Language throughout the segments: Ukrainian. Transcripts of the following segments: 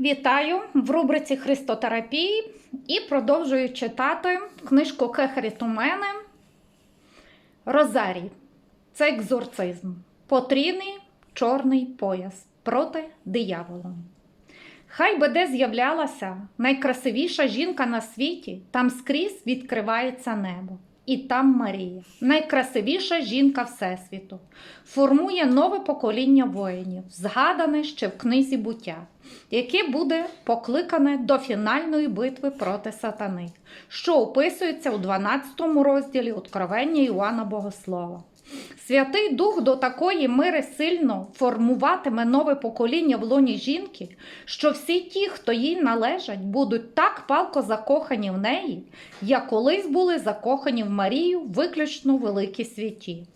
Вітаю в рубриці Христотерапії і продовжую читати книжку Кехарі Тумени Розарій. Це екзорцизм. Потрійний чорний пояс проти диявола. Хай би де з'являлася найкрасивіша жінка на світі, там скрізь відкривається небо. І там Марія, найкрасивіша жінка Всесвіту, формує нове покоління воїнів, згадане ще в книзі буття, яке буде покликане до фінальної битви проти сатани, що описується у 12 розділі Откровення Іоанна Богослова. Святий Дух до такої мири сильно формуватиме нове покоління в лоні жінки, що всі ті, хто їй належать, будуть так палко закохані в неї, як колись були закохані в Марію виключно в великій світі.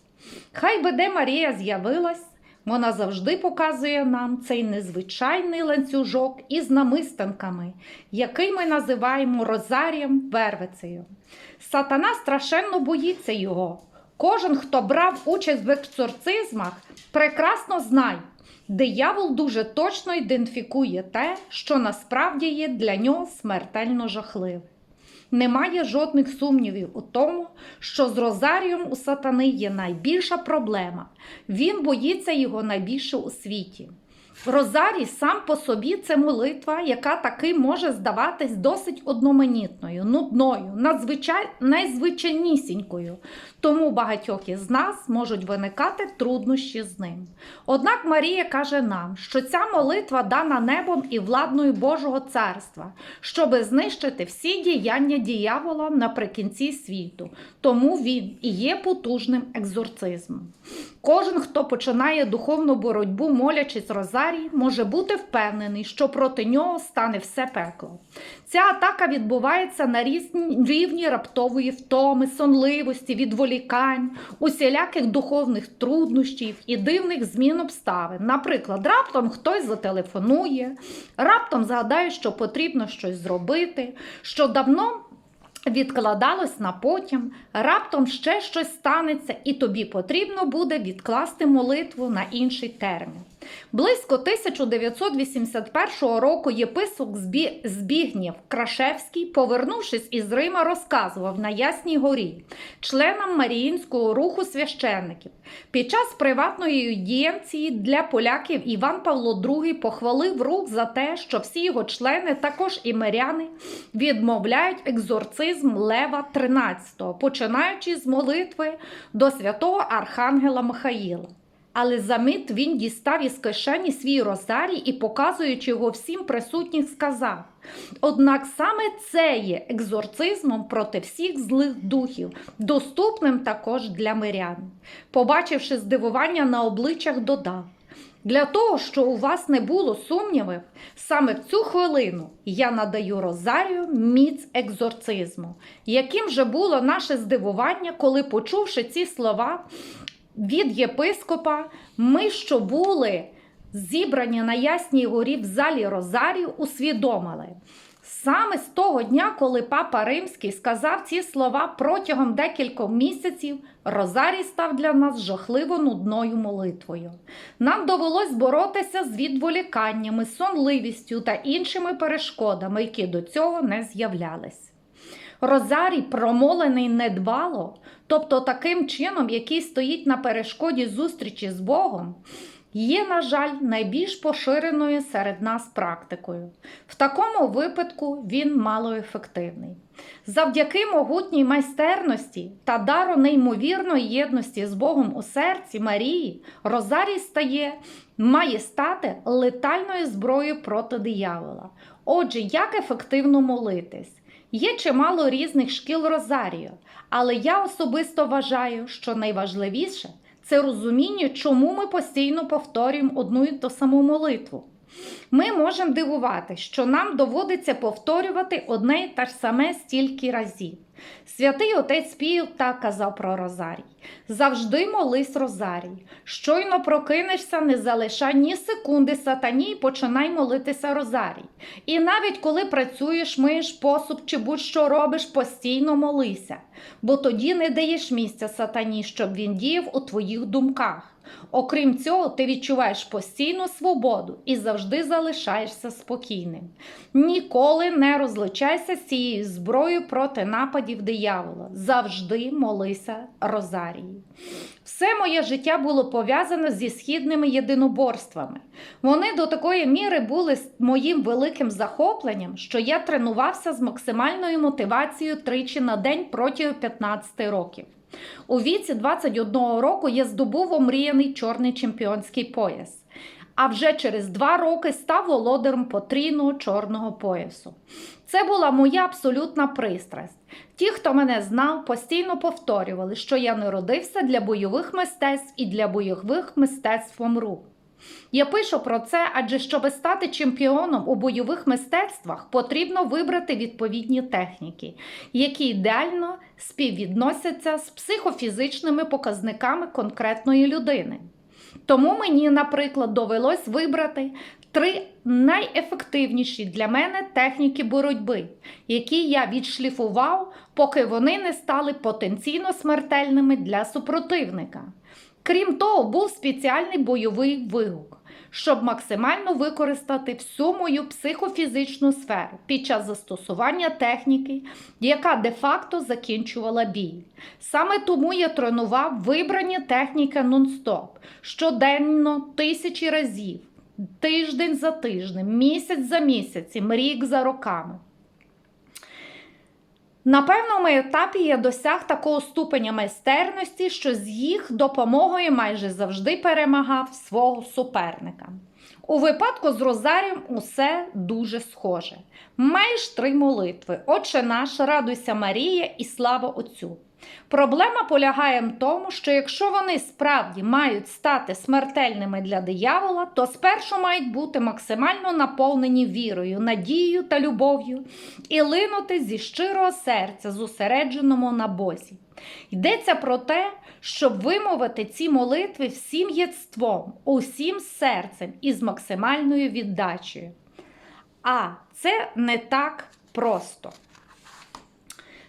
Хай би де Марія з'явилась, вона завжди показує нам цей незвичайний ланцюжок із намистинками, який ми називаємо Розарієм Вервицею. Сатана страшенно боїться його. Кожен, хто брав участь в екзорцизмах, прекрасно знає, диявол дуже точно ідентифікує те, що насправді є для нього смертельно жахливе. Немає жодних сумнівів у тому, що з Розарієм у сатани є найбільша проблема. Він боїться його найбільше у світі. Розарій сам по собі це молитва, яка таки може здаватись досить одноманітною, нудною, надзвичай... найзвичайнісінькою. Тому багатьох із нас можуть виникати труднощі з ним. Однак Марія каже нам, що ця молитва дана небом і владною Божого царства, щоби знищити всі діяння диявола наприкінці світу. Тому він і є потужним екзорцизмом. Кожен, хто починає духовну боротьбу, молячись Розарій, може бути впевнений, що проти нього стане все пекло. Ця атака відбувається на рівні раптової втоми, сонливості, відволікань, усіляких духовних труднощів і дивних змін обставин. Наприклад, раптом хтось зателефонує, раптом згадає, що потрібно щось зробити, що давно відкладалось на потім, раптом ще щось станеться, і тобі потрібно буде відкласти молитву на інший термін. Близько 1981 року єпископ Збі... Збігнєв Крашевський, повернувшись із Рима, розказував на Ясній горі членам Маріїнського руху священників. Під час приватної аудієнції для поляків Іван Павло II похвалив рух за те, що всі його члени, також і миряни, відмовляють екзорцизм Лева XIII, починаючи з молитви до святого Архангела Михаїла. Але за мить він дістав із кишені свій розарій і, показуючи його всім присутніх, сказав: Однак саме це є екзорцизмом проти всіх злих духів, доступним також для мирян. Побачивши здивування на обличчях, додав. Для того, що у вас не було сумнівів, саме в цю хвилину я надаю Розарію міць екзорцизму. Яким же було наше здивування, коли, почувши ці слова, від єпископа, ми, що були зібрані на Ясній горі в залі Розарію, усвідомили. Саме з того дня, коли папа Римський сказав ці слова протягом декількох місяців, Розарій став для нас жахливо нудною молитвою. Нам довелось боротися з відволіканнями, сонливістю та іншими перешкодами, які до цього не з'являлись. Розарій, промолений недбало, тобто таким чином, який стоїть на перешкоді зустрічі з Богом, є, на жаль, найбільш поширеною серед нас практикою. В такому випадку він малоефективний. Завдяки могутній майстерності та дару неймовірної єдності з Богом у серці Марії, Розарій стає, має стати летальною зброєю проти диявола. Отже, як ефективно молитись? Є чимало різних шкіл Розарію, але я особисто вважаю, що найважливіше це розуміння, чому ми постійно повторюємо одну і ту саму молитву. Ми можемо дивувати, що нам доводиться повторювати одне і те ж саме стільки разів. Святий отець Піл так казав про Розарій. Завжди молись Розарій. Щойно прокинешся, не залишай ні секунди сатані і починай молитися Розарій. І навіть коли працюєш, миєш посуд чи будь-що робиш, постійно молися, бо тоді не даєш місця сатані, щоб він діяв у твоїх думках. Окрім цього, ти відчуваєш постійну свободу і завжди залишаєшся спокійним. Ніколи не розлучайся з цією зброєю проти нападів диявола. Завжди молися Розарії. Все моє життя було пов'язане зі східними єдиноборствами. Вони до такої міри були моїм великим захопленням, що я тренувався з максимальною мотивацією тричі на день протягом 15 років. У віці 21 року я здобув омріяний чорний чемпіонський пояс. А вже через два роки став володарем потрійного чорного поясу. Це була моя абсолютна пристрасть. Ті, хто мене знав, постійно повторювали, що я народився для бойових мистецтв і для бойових мистецтв помру. Я пишу про це, адже щоб стати чемпіоном у бойових мистецтвах, потрібно вибрати відповідні техніки, які ідеально співвідносяться з психофізичними показниками конкретної людини. Тому мені, наприклад, довелось вибрати три найефективніші для мене техніки боротьби, які я відшліфував, поки вони не стали потенційно смертельними для супротивника. Крім того, був спеціальний бойовий вигук, щоб максимально використати всю мою психофізичну сферу під час застосування техніки, яка де-факто закінчувала бій. Саме тому я тренував вибрані техніки нон-стоп щоденно тисячі разів, тиждень за тижнем, місяць за місяцем, рік за роками. На певному етапі я досяг такого ступеня майстерності, що з їх допомогою майже завжди перемагав свого суперника. У випадку з Розарієм усе дуже схоже. Маєш три молитви: Отче наш, радуйся Марія і слава Отцю. Проблема полягає в тому, що якщо вони справді мають стати смертельними для диявола, то спершу мають бути максимально наповнені вірою, надією та любов'ю і линути зі щирого серця, зосередженому на Бозі. Йдеться про те, щоб вимовити ці молитви всім єдством, усім серцем і з максимальною віддачею. А це не так просто.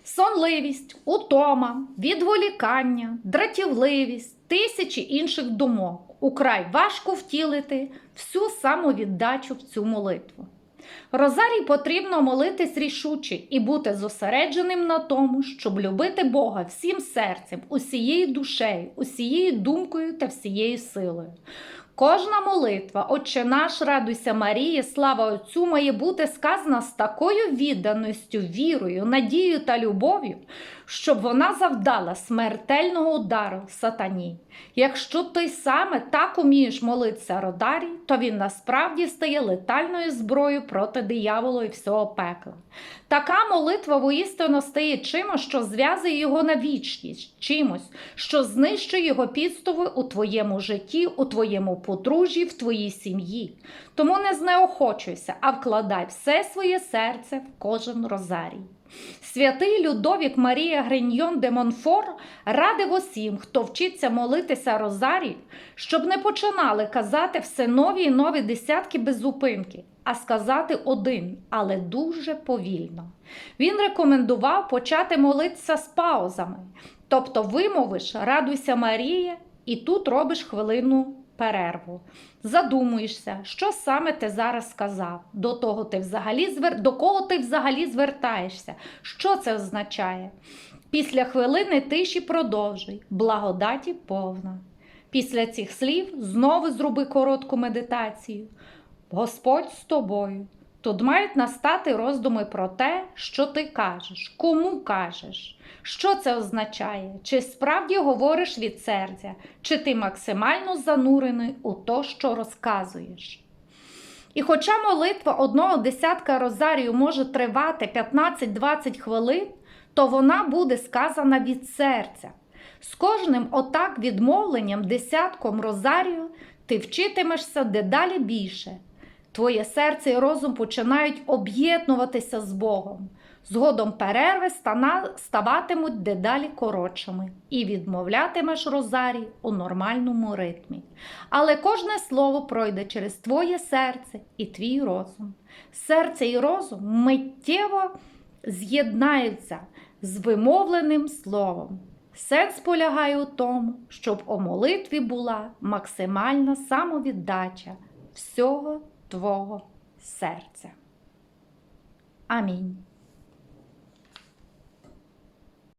Сонливість, утома, відволікання, дратівливість, тисячі інших думок. Украй важко втілити всю самовіддачу в цю молитву. Розарій потрібно молитись рішуче і бути зосередженим на тому, щоб любити Бога всім серцем, усією душею, усією думкою та всією силою. Кожна молитва, Отче наш, радуйся Марії, слава Отцю, має бути сказана з такою відданістю, вірою, надією та любов'ю, щоб вона завдала смертельного удару сатані. Якщо ти саме так умієш молитися Родарі, то він насправді стає летальною зброєю проти дияволу і всього пекла. Така молитва воістину стає чимось, що зв'язує його на вічність, чимось, що знищує його підстави у твоєму житті, у твоєму подружжі, в твоїй сім'ї. Тому не знеохочуйся, а вкладай все своє серце в кожен розарій. Святий Людовік Марія Гриньйон де Монфор радив усім, хто вчиться молитися Розарі, щоб не починали казати все нові і нові десятки без зупинки, а сказати один, але дуже повільно. Він рекомендував почати молитися з паузами, тобто вимовиш Радуйся Марія, і тут робиш хвилину перерву. Задумуєшся, що саме ти зараз сказав, до того ти взагалі звер... до кого ти взагалі звертаєшся, що це означає. Після хвилини тиші продовжуй, благодаті повна. Після цих слів знову зроби коротку медитацію. Господь з тобою. Тут мають настати роздуми про те, що ти кажеш, кому кажеш, що це означає, чи справді говориш від серця, чи ти максимально занурений у то, що розказуєш. І хоча молитва одного десятка розарію може тривати 15-20 хвилин, то вона буде сказана від серця. З кожним отак відмовленням десятком розарію ти вчитимешся дедалі більше. Твоє серце і розум починають об'єднуватися з Богом. Згодом перерви ставатимуть дедалі коротшими і відмовлятимеш розарій у нормальному ритмі. Але кожне слово пройде через твоє серце і твій розум. Серце і розум миттєво з'єднаються з вимовленим словом. Сенс полягає у тому, щоб у молитві була максимальна самовіддача всього твого серця. Амінь.